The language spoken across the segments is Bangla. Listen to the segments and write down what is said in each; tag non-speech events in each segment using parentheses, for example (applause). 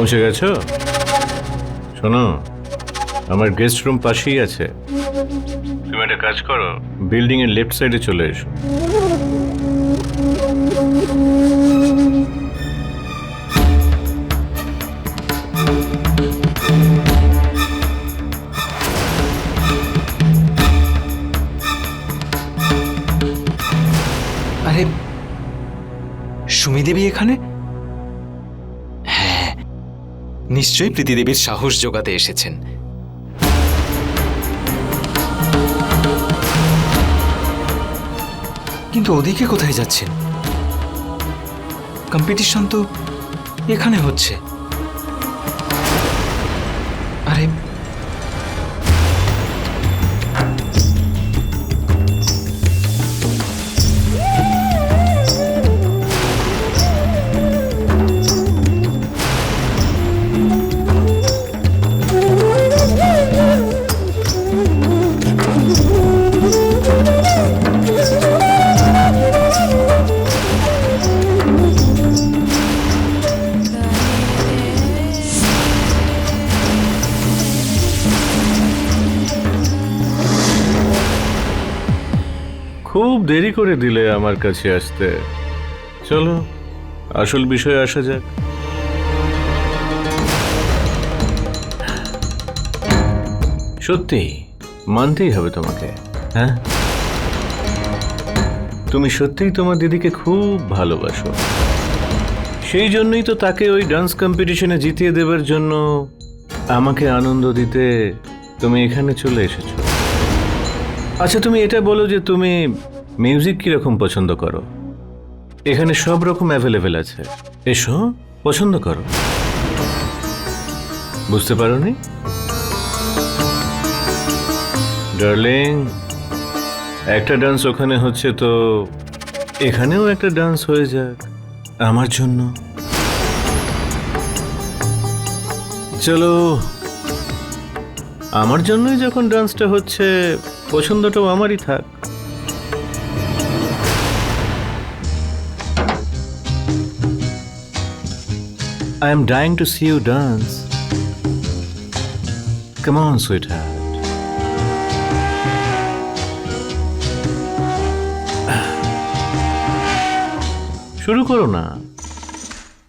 পৌঁছে গেছো? শোনো, আমার গেস্ট রুম পাশেই আছে। তুমি একটা কাজ করো বিল্ডিং এর লেফট সাইডে চলে এসো। আরে সুমি দেবী এখানে? নিশ্চয়ই প্রীতিদেবীর সাহস জোগাতে এসেছেন। কিন্তু ওদিকে কোথায় যাচ্ছেন? কম্পিটিশন তো এখানে হচ্ছে। দেরি করে দিলে আমার কাছে আসতে। চলো, আসল বিষয়ে আসা যাক। সত্যি, মানতেই হবে তোমাকে হ্যাঁ? তুমি সত্যিই তোমার দিদিকে খুব ভালোবাসো। সেই জন্যই তো তাকে ওই ডান্স কম্পিটিশনে জিতিয়ে দেবার জন্য আমাকে আনন্দ দিতে তুমি এখানে চলে এসেছ। আচ্ছা তুমি এটা বলো যে তুমি মিউজিক কীরকম পছন্দ করো? এখানে সব রকম অ্যাভেলেবেল আছে। এসো, পছন্দ করো। বুঝতে পারো নি ডার্লিং একটা ডান্স ওখানে হচ্ছে তো, এখানেও একটা ডান্স হয়ে যাক, আমার জন্য। চলো, আমার জন্যই যখন ডান্সটা হচ্ছে, পছন্দটাও আমারই থাক। I am dying to see you dance. Come on, sweetheart. (sighs) শুরু করো না।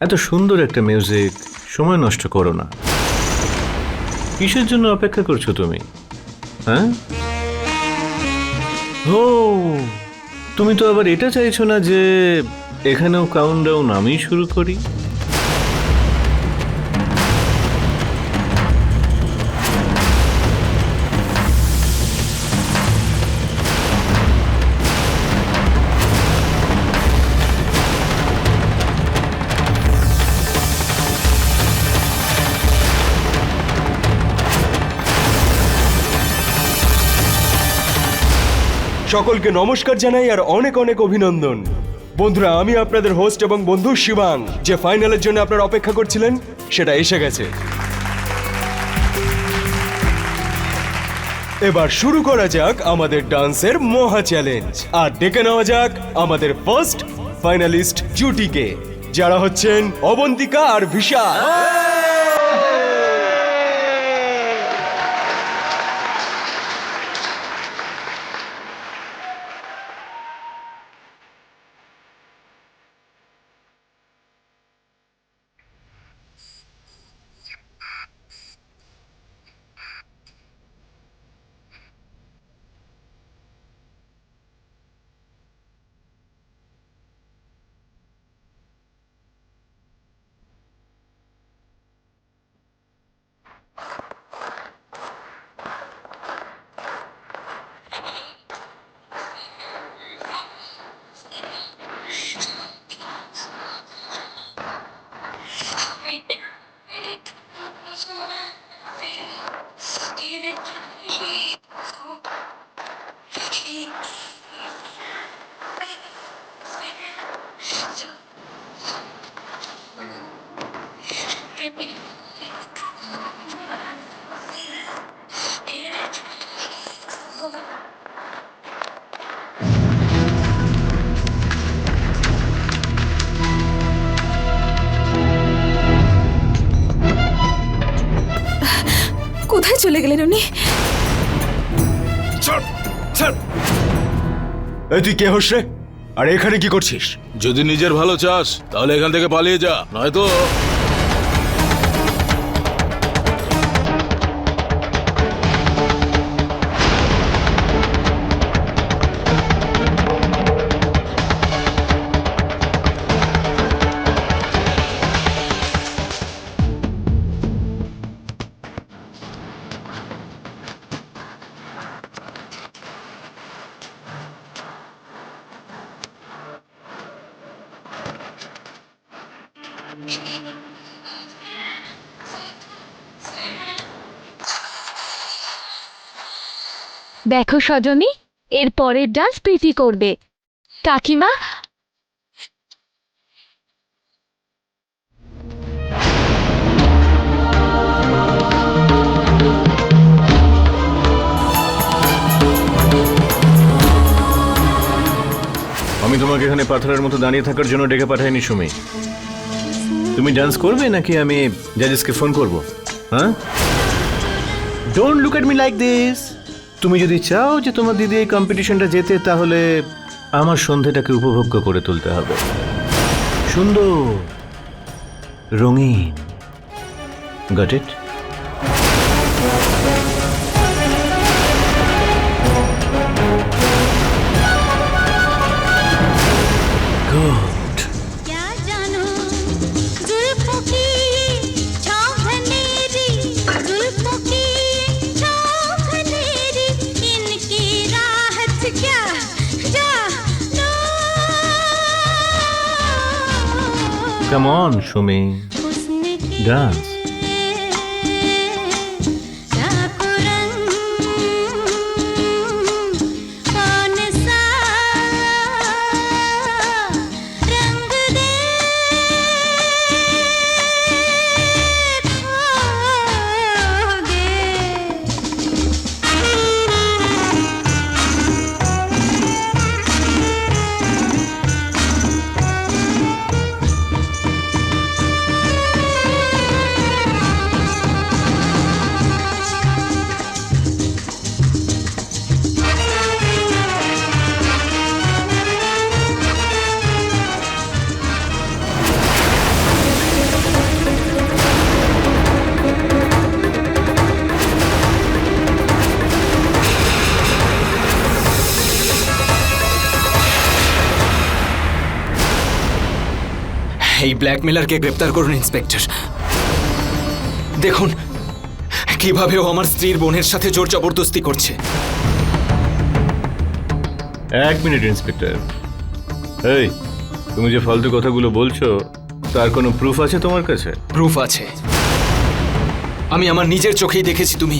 এত সুন্দর একটা মিউজিক সময় নষ্ট করো না। কিসের জন্য অপেক্ষা করছ তুমি? হ্যাঁ? ও তুমি তো আবার এটা চাইছো না যে এখানেও কাউন্টডাউন আমি শুরু করি? সকলকে নমস্কার জানাই আর অনেক অনেক অভিনন্দন। বন্ধুরা, আমি আপনাদের হোস্ট এবং বন্ধু শিবাং। যে ফাইনালের জন্য আপনারা অপেক্ষা করছিলেন, সেটা এসে গেছে। এবার শুরু করা যাক আমাদের ডান্সের মহা চ্যালেঞ্জ আর ডেকে নেওয়া যাক আমাদের ফার্স্ট ফাইনালিস্ট জুটিকে, যারা হচ্ছেন অবন্তিকা আর বিশাল উনি এই তুই কে হোস রে? আর এখানে কি করছিস? যদি নিজের ভালো চাস তাহলে এখান থেকে পালিয়ে যা নয়তো দেখো সজনী, এর পরের ডান্স প্রীতি করবে। কাকিমা? আমি তোমাকে এখানে পাথরের মতো দাঁড়িয়ে থাকার জন্য ডেকে পাঠাইনি সুমি। তুমি ডান্স করবে নাকি আমি জাজেসকে ফোন করব? হ্যাঁ? Don't look at me like this তুমি যদি চাও যে তোমার দিদি এই কম্পিটিশনটা যেতে তাহলে আমার সন্ধেটাকে উপভোগ্য করে তুলতে হবে। সুন্দর, রঙিন। Got it Come on, Shumi. Dance. এই ব্ল্যাকমেলারকে গ্রেপ্তার করুন ইন্সপেক্টর। দেখুন কীভাবে ও আমার স্ত্রীর বোনের সাথে জোর জবরদস্তি করছে। এক মিনিট ইন্সপেক্টর। এই তুমি যে ফালতু কথাগুলো বলছো তার কোনো প্রুফ আছে তোমার কাছে? প্রুফ আছে। আমি আমার নিজের চোখেই দেখেছি তুমি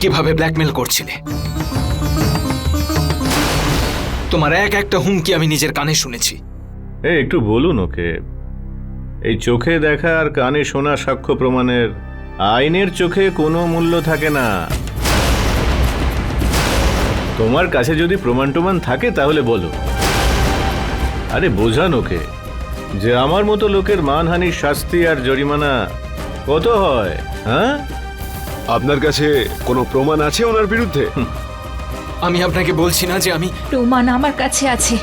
কীভাবে ব্ল্যাকমেল করছিলে। তোমার এক একটা হুমকি আমি নিজের কানে শুনেছি। এই একটু বলুন ওকে। এই চোখে দেখা আর কানে শোনা সাক্ষ্য প্রমাণের আইনের চোখে কোনো মূল্য থাকে না। তোমার কাছে যদি প্রমাণ টমাণ থাকে তাহলে বলো। আরে বোঝান ওকে যে আমার মতো লোকের মানহানির শাস্তি আর জরিমানা কত হয় হ্যাঁ? আপনার কাছে কোনো প্রমাণ আছে ওনার বিরুদ্ধে? আমি আপনাকে বলছি না যে আমি প্রমাণ আমার কাছে আছে।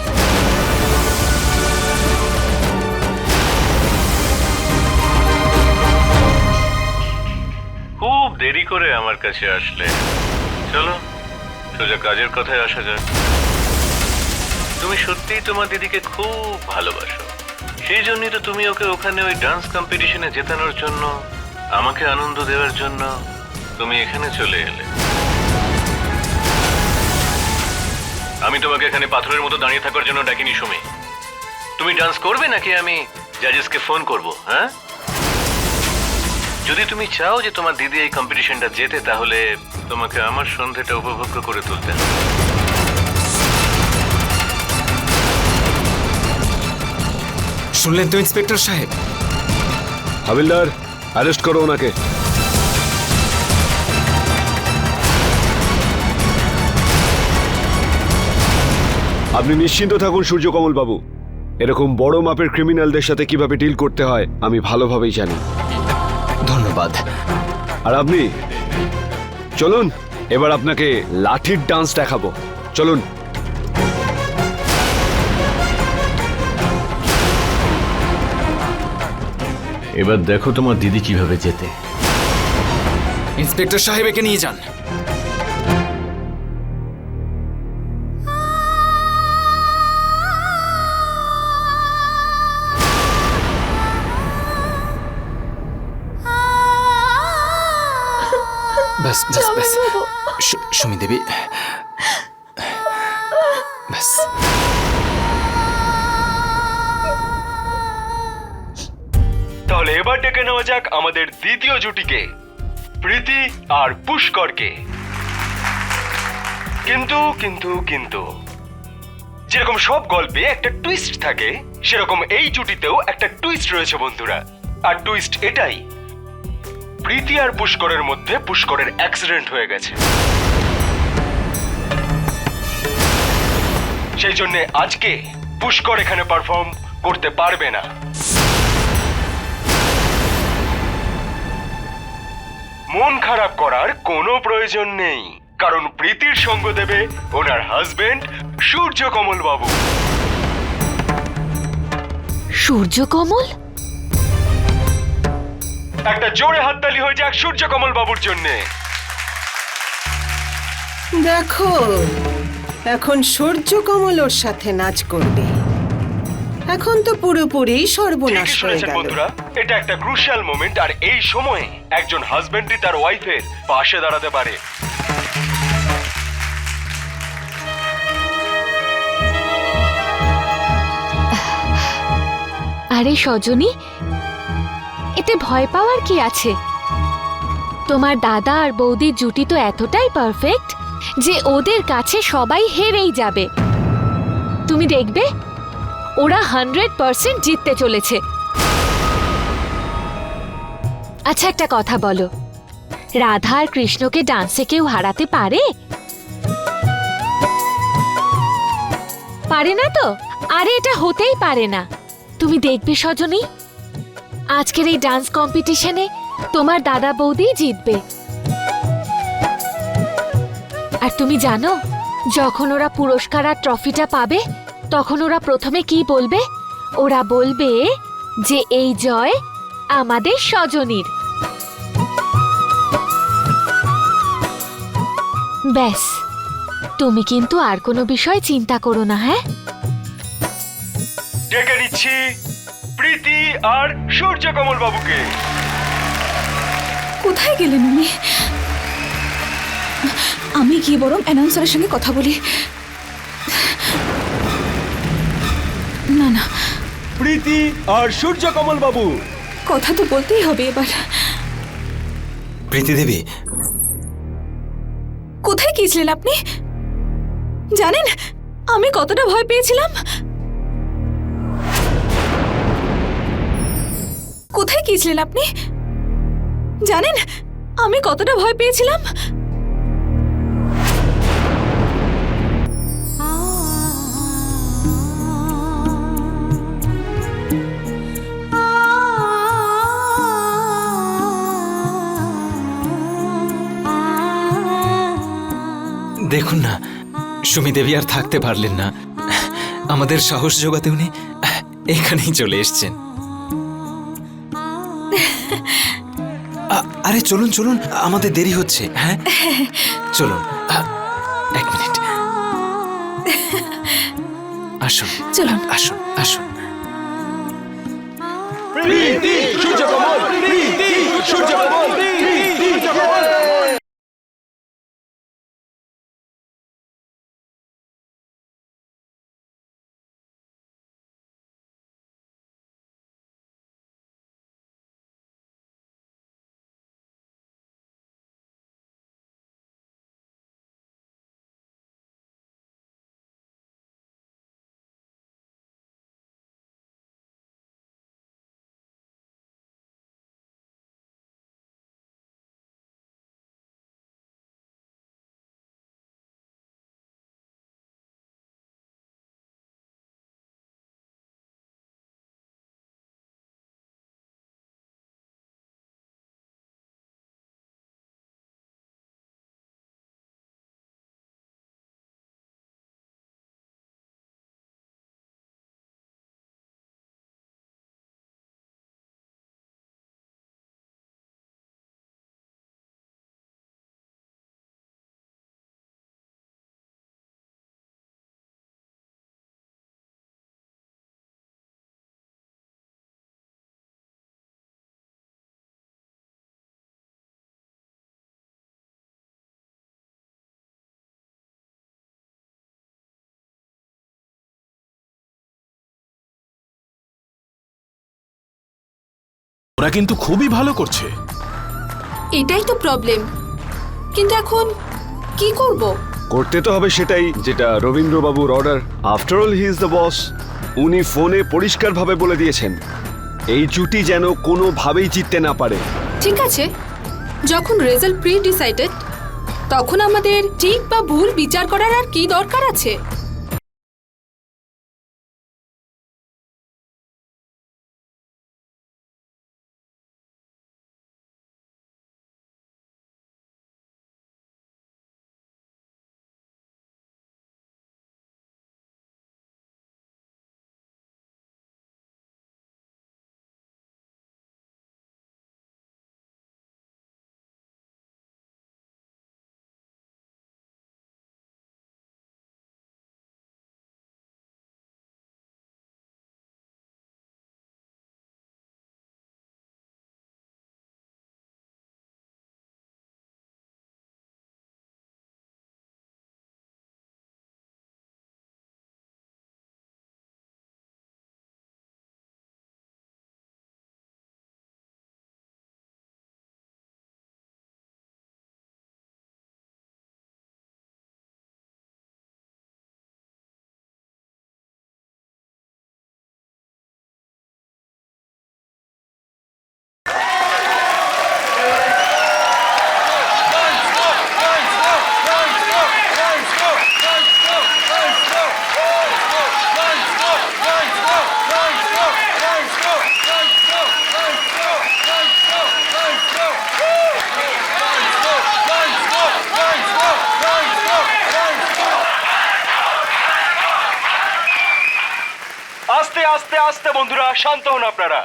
কাছে আসলে। চলো, সোজা কাজের কথায় আসা যাক। তুমি সত্যিই তোমার দিদিকে খুব ভালোবাসো। সেই জন্যই তো তুমি ওকে ওখানে ওই ডান্স কম্পিটিশনে জেতানোর জন্য, আমাকে আনন্দ দেওয়ার জন্য তুমি এখানে চলে এলে। আমি তোমাকে এখানে পাথরের মতো দাঁড়িয়ে থাকার জন্য ডাকিনি সুমি। তুমি ডান্স করবে নাকি আমি জাজেসকে ফোন করব হ্যাঁ? যদি তুমি চাও যে তোমার দিদি এই কম্পিটিশনটা জেতে তাহলে তোমাকে আমার সন্ধেটা উপভোগ্য করে তুলতে হবে। শুনলেন তো ইন্সপেক্টর সাহেব? হাবিলদার অ্যারেস্ট করো ওনাকে। আপনি নিশ্চিন্ত থাকুন সূর্যকমল বাবু এরকম বড় মাপের ক্রিমিনালদের সাথে কীভাবে ডিল করতে হয় আমি ভালোভাবেই জানি। ধন্যবাদ। আর আপনি? চলুন এবার আপনাকে লাঠির ডান্স দেখাবো। চলুন। এবার দেখো তোমার দিদি কীভাবে যেতে। ইন্সপেক্টর সাহেব একে নিয়ে যান। ব্যাস ব্যাস ব্যাস। সুমি দেবী। ব্যাস। তাহলে এবার ডেকে নেওয়া যাক আমাদের দ্বিতীয় জুটিকে প্রীতি আর পুষ্করকে। কিন্তু কিন্তু কিন্তু যেরকম সব গল্পে একটা টুইস্ট থাকে সেরকম এই জুটিতেও একটা টুইস্ট রয়েছে বন্ধুরা। আর টুইস্ট এটাই প্রীতি আর পুষ্করের মধ্যে পুষ্করের অ্যাক্সিডেন্ট হয়ে গেছে। সেই জন্য আজকে পুষ্কর এখানে পারফর্ম করতে পারবে না। মন খারাপ করার কোনো প্রয়োজন নেই, কারণ প্রীতির সঙ্গ দেবে ওনার হাজবেন্ড সূর্যকমল বাবু সূর্যকমল? একটা জোরে হাততালি হয়ে যাক সূর্যকমল বাবুর জন্যে। দেখো এখন সূর্যকমল ওর সাথে নাচ করবে। এখন তো পুরোপুরি সর্বনাশ হয়ে গেল। বন্ধুরা এটা একটা ক্রুশিয়াল মোমেন্ট আর এই সময়ে একজন হাজবেন্ডই তার ওয়াইফের পাশে দাঁড়াতে পারে। আরে সজনী এতে ভয় পাওয়ার কি আছে? তোমার দাদা আর বৌদির জুটি তো এতটাই পারফেক্ট যে ওদের কাছে সবাই হেরেই যাবে। তুমি দেখবে, ওরা হান্ড্রেড পার্সেন্ট জিততে চলেছে। আচ্ছা একটা কথা বলো। রাধা আর কৃষ্ণকে ডান্সে কেউ হারাতে পারে? পারে না তো? আরে, এটা হতেই পারে না। তুমি দেখবে, সজনী। আজকের এই ডান্স কম্পিটিশনে তোমার দাদা বৌদি জিতবে। আর তুমি জানো, যখন ওরা পুরস্কার আর ট্রফিটা পাবে, তখন ওরা প্রথমে কি বলবে? ওরা বলবে যে, এই জয় আমাদের সজনীর ব্যাস, তুমি কিন্তু আর কোনো বিষয় চিন্তা করো না হ্যাঁ? ডেকে নিচ্ছি। প্রীতি আর সূর্যকমল বাবুকে কোথায় গেলেন উনি? আমি গিয়ে বরং অ্যানাউন্সারের সঙ্গে কথা বলি। না না। প্রীতি আর সূর্যকমল বাবু কথা তো বলতেই হবে এবার। প্রীতি দেবী। কোথায় গিয়েছিলেন আপনি? জানেন আমি কতটা ভয় পেয়েছিলাম? কোথায় গিয়েছিলেন আপনি? জানেন, আমি কতটা ভয় পেয়েছিলাম। দেখুন না, সুমি দেবী আর থাকতে পারলেন না। আমাদের সাহস জোগাতে উনি এখানেই চলে এসছেন। আরে চলুন চলুন। আমাদের দেরি হচ্ছে হ্যাঁ? চলুন এক মিনিট। আসুন চলুন। আসুন আসুন। সূর্যকমল ওরা কিন্তু খুবই ভালো করছে। এটাই তো প্রবলেম কিন্তু এখন কি করব? করতে তো হবে সেটাই যেটা রবীন্দ্রবাবুর order after all he is the boss উনি ফোনে পরিষ্কারভাবে বলে দিয়েছেন এই জুটি যেন কোনোভাবেই জিততে না পারে। ঠিক আছে। যখন রেজাল্ট প্রি ডিসাইডেড তখন আমাদের ঠিক বা ভুল বিচার করার আর কি দরকার আছে? বন্ধুরা, শান্ত হন আপনারা।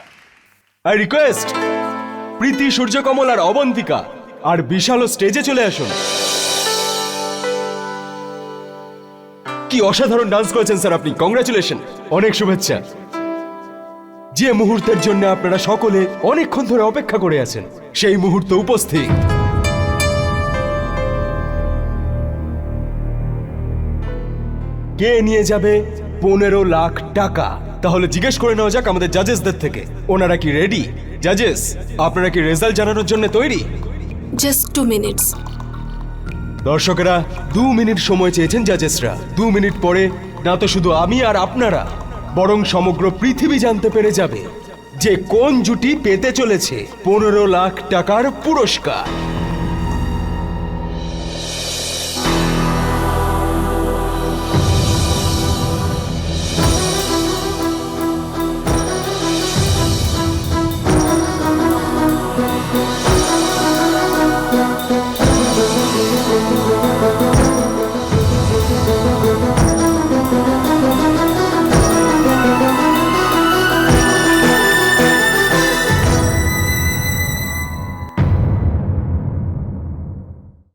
আই রিকোয়েস্ট প্রীতি সূর্যকমল আর অবন্তিকা আর বিশালও স্টেজে চলে আসুন। কি অসাধারণ ডান্স করেছেন স্যার আপনি। কংগ্রাচুলেশন অনেক শুভেচ্ছা। যে মুহূর্তের জন্য আপনারা সকলে অনেকক্ষণ ধরে অপেক্ষা করে আছেন, সেই মুহূর্ত উপস্থিত। কে নিয়ে যাবে পনেরো লাখ টাকা? তাহলে জিজ্ঞেস করে নেওয়া যাক আমাদের জাজেসদের থেকে। ওনারা কি রেডি জাজেস আপনারা কি রেজাল্ট জানানোর জন্য তৈরি? জাস্ট টু মিনিটস দর্শকেরা দু মিনিট সময় চেয়েছেন জাজেসরা দু মিনিট পরে না তো শুধু আমি আর আপনারা বরং সমগ্র পৃথিবী জানতে পেরে যাবে যে কোন জুটি পেতে চলেছে পনেরো লাখ টাকার পুরস্কার।